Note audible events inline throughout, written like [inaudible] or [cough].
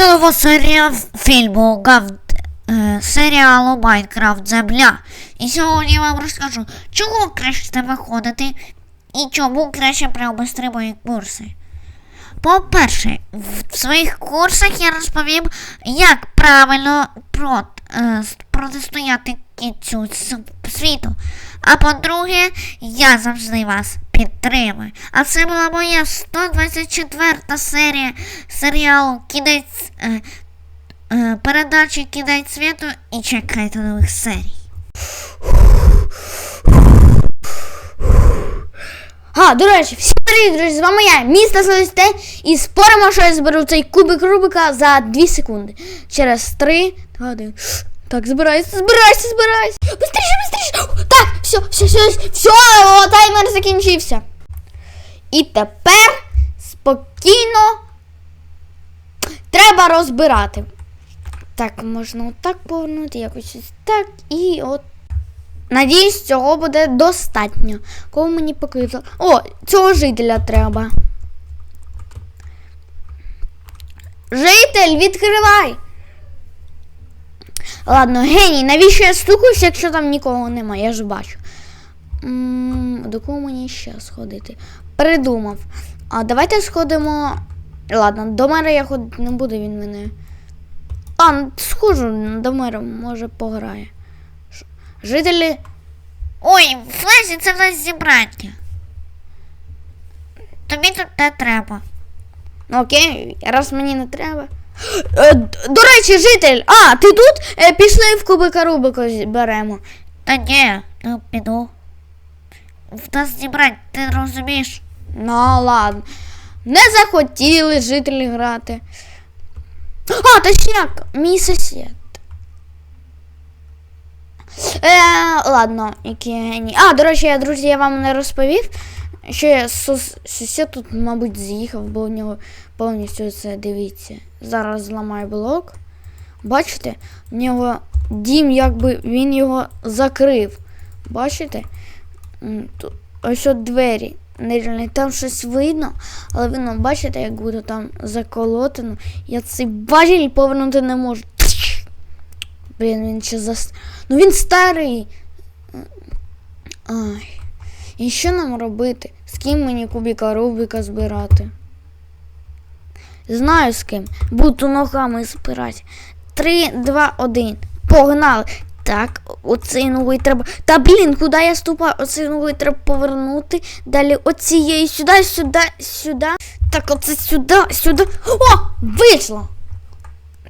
Це серія фільму е, серіалу Майнкрафт Земля. І сьогодні я вам розкажу, чого краще виходити і чому краще приобрести мої курси. По-перше, в своїх курсах я розповім, як правильно прот, е, протистояти кінцю світу. А по-друге, я завжди вас підтримую. А це була моя 124 серія серіалу Кінець е, е, передачі Кінець світу і чекайте нових серій. А, до речі, всім привіт, друзі, з вами я, місто Селесте, і споримо, що я зберу цей кубик Рубика за 2 секунди. Через 3, 2, 1. Так, збирайся, збирайся, збирайся. Быстріше, быстріше. Все, все, все, все, о, таймер закінчився. І тепер спокійно треба розбирати. Так, можна отак повернути, якось ось так і от. Надіюсь, цього буде достатньо. Кого мені показав? О, цього жителя треба. Житель, відкривай! Ладно, геній, навіщо я стукаюся, якщо там нікого немає, я ж бачу. м до кого мені ще сходити? Придумав. А давайте сходимо. Ладно, до мера я ходити не буду, він мене. А, ну, схожу до мера, може пограє. Жителі. Ой, Флесі, це в нас зібрання. Тобі тут не треба. Ну окей, раз мені не треба. Е, до речі, житель, а, ти тут? Е, пішли в кубика Рубика беремо. Та ні, не піду. В нас зібрань, ти розумієш? Ну, ладно. Не захотіли жителі грати. А, точняк, мій сусід. Е, ладно, які геній. А, до речі, я, друзі, я вам не розповів, що я сус- сусід тут, мабуть, з'їхав, бо у нього повністю це дивіться. Зараз зламаю блок. Бачите, у нього дім, якби він його закрив. Бачите? Тут ось от двері. Там щось видно, але видно, бачите, як буде там заколотено. Я цей бажіль повернути не можу. Блін, він ще зас... Ну він старий. Ай. І що нам робити? З ким мені кубіка Рубіка збирати? Знаю з ким. Буду ногами збирати. Три, два, один. Погнали. Так, оцей новий треба. Та блін, куди я ступаю? Оцей новий треба повернути. Далі оцієї сюди, сюди, сюди. Так, оце сюди, сюди. О! Вийшло!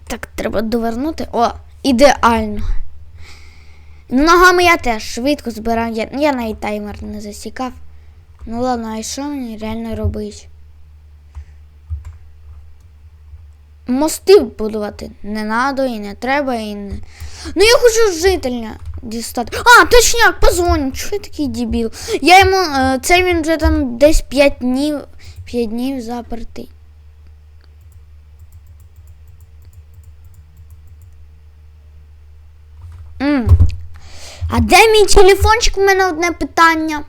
Так, треба довернути. О, ідеально. Ногами я теж швидко збирав. Я, я навіть таймер не засікав. Ну ладно, а що мені реально робити? Мости будувати не надо і не треба, і не. Ну я хочу жителя дістати. А, точняк, позвоню. Чого я такий дебіл? Я йому. е, Це він вже там десь 5 днів. 5 днів запертий. М. А де мій телефончик? У мене одне питання.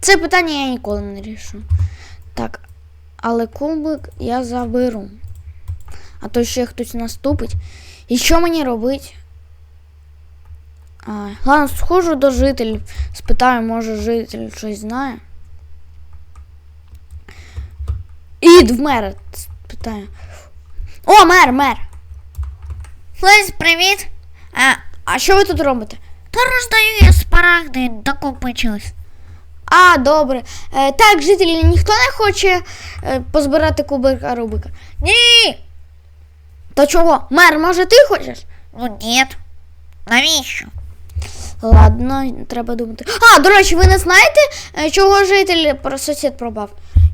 Це питання я ніколи не рішу. Так, але кубик я заберу. А то ще хтось наступить. І що мені робити? А, ладно, схожу до жителів. Спитаю, може житель щось знає. Ід в мера спитаю. О, мер, мер! Флесь, привіт. А, А що ви тут робите? та роздаю я спарагди, докопичились. А, добре. Е, так, жителі, ніхто не хоче е, позбирати кубика Рубика. Ні. Та чого? Мер, може ти хочеш? Ну ні. Навіщо? Ладно, треба думати. А, до речі, ви не знаєте, е, чого житель про сусід пропав?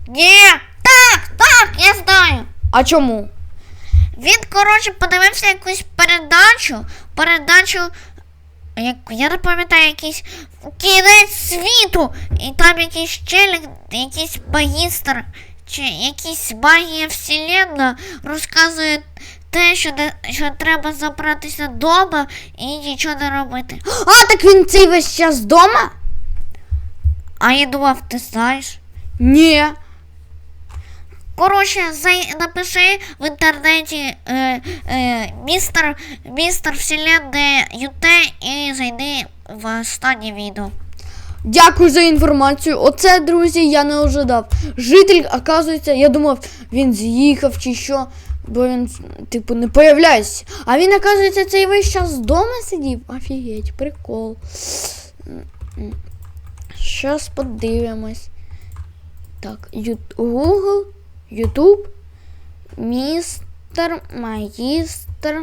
Ні. Так, так, я знаю. А чому? Він, коротше, подивився якусь передачу. Передачу. Як, я не пам'ятаю, якийсь кінець світу. І там якийсь челік, якийсь магістр, чи якийсь магія вселенна розказує те, що, не, що треба забратися вдома і нічого не робити. А, так він цей весь час вдома? А я думав, ти знаєш. Ні. Коротше, зай... напиши в інтернеті е, е, містер, містер Вселенне ЮТ і зайди в останнє відео. Дякую за інформацію. Оце, друзі, я не ожидав. Житель, оказується, я думав, він з'їхав чи що, бо він, типу, не появляється. А він, оказується, цей весь час вдома сидів. Офігеть, прикол. Щас подивимось. Так. Google, YouTube, містер, магістр,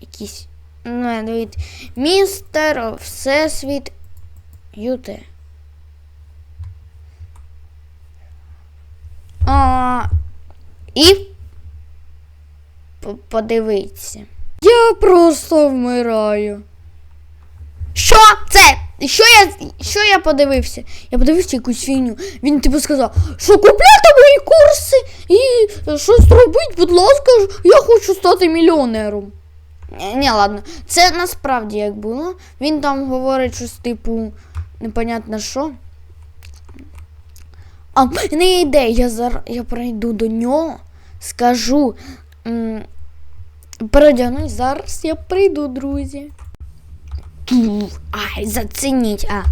якийсь. Дивіться. Містер, Всесвіт, ЮТ. А, і подивіться. Я просто вмираю. Що? Я, що я подивився? Я подивився якусь фігню. Він типу сказав, що купляти мої курси і щось робить, будь ласка, я хочу стати мільйонером. Ні, ладно, це насправді як було. Він там говорить щось типу непонятно що. А є ідея, я зараз я прийду до нього, скажу. Передягнусь, зараз я прийду, друзі. Ай, зацініть, а.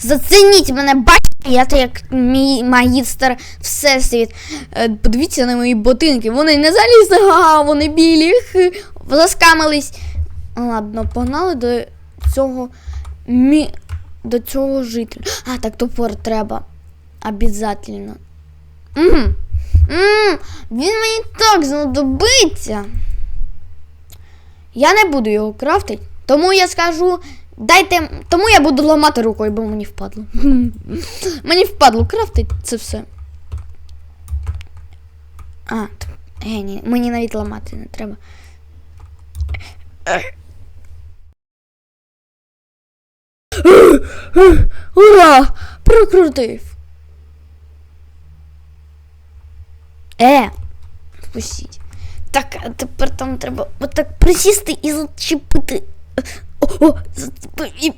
Зацініть мене, бачите, я то як мій магістр всесвіт. Е, Подивіться на мої ботинки. Вони не залізли, ага, вони білі, заскамились. Ладно, погнали до цього мі... до цього жителя. А, так топор треба. Обязательно. М, м, він мені так знадобиться. Я не буду його крафтити, тому я скажу. Дайте. Тому я буду ламати рукою, бо мені впадло. [laughs] мені впадло крафтить це все. А, геній, мені навіть ламати не треба. Ура! Прокрутив. Е, впустіть. Так, а тепер там треба отак присісти і зачепити. О, і.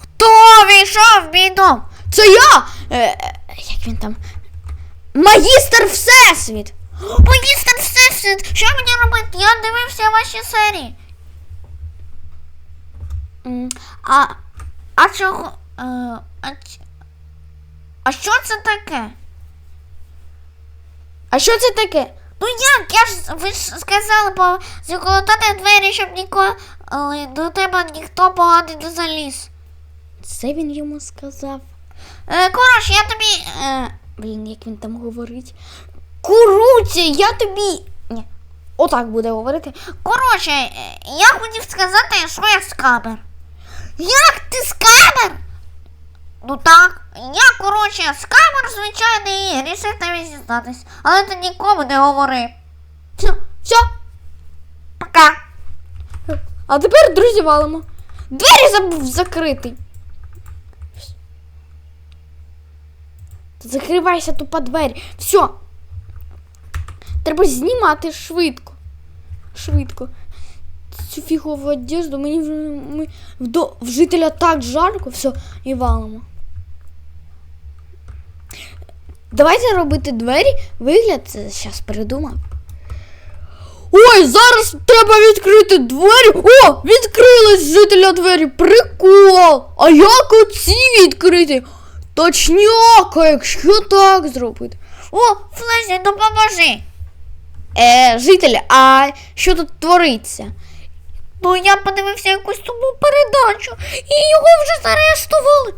Хто війшов в мій дом? Це я! Е, е, як він там? Магістр Всесвіт! Магістр Всесвіт, що мені робити? Я дивився ваші серії. А, А чого? Е, а, а що це таке? а що це таке? Ну як? Я ж ви ж сказали по заколотати двері, щоб ніколи е, до тебе ніхто поганий не заліз. Це він йому сказав. Е, коротше, я тобі. Е, блін, як він там говорить. Куруці, я тобі. Ні. Отак буде говорити. Коротше, е, я хотів сказати, що я скамер. Як ти скамер? Ну так, я, коротше, скамер, звичайний, і рішив тобі зізнатись. Але ти нікому не говори. Все, все. Пока. А тепер, друзі, валимо. Двері забув закрити. Закривайся тупо двері. Все. Треба знімати швидко. Швидко. Цю фігову одежду мені вже ми, вдо, в жителя так жарко. Все, і валимо. Давайте робити двері. Вигляд, це зараз придумав. Ой, зараз треба відкрити двері. О, відкрились жителя двері. Прикол. А як оці відкрити? Точняка, якщо так зробити. О, Флезі, допоможи. Е, жителі, а що тут твориться? Ну я подивився якусь тому передачу, і його вже заарештували.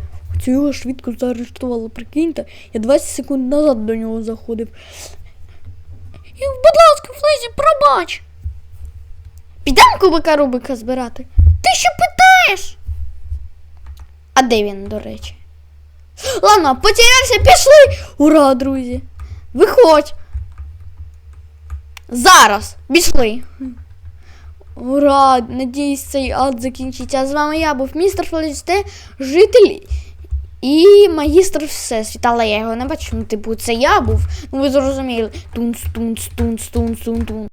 Це його швидко заарештували, прикиньте. Я 20 секунд назад до нього заходив. І, будь ласка, Флезі, пробач. Підемо кубика Рубика збирати. Ти що питаєш? А де він, до речі? Ладно, потерявся, пішли. Ура, друзі. Виходь. Зараз. Пішли. Ура! Надіюсь, цей ад закінчиться. А з вами я був містер Фелісте, житель і магістр все світала, я його не бачу. Ну, типу, це я був. Ну ви зрозуміли. Тунц, тунц, тунц, тунц, тунц, тунц.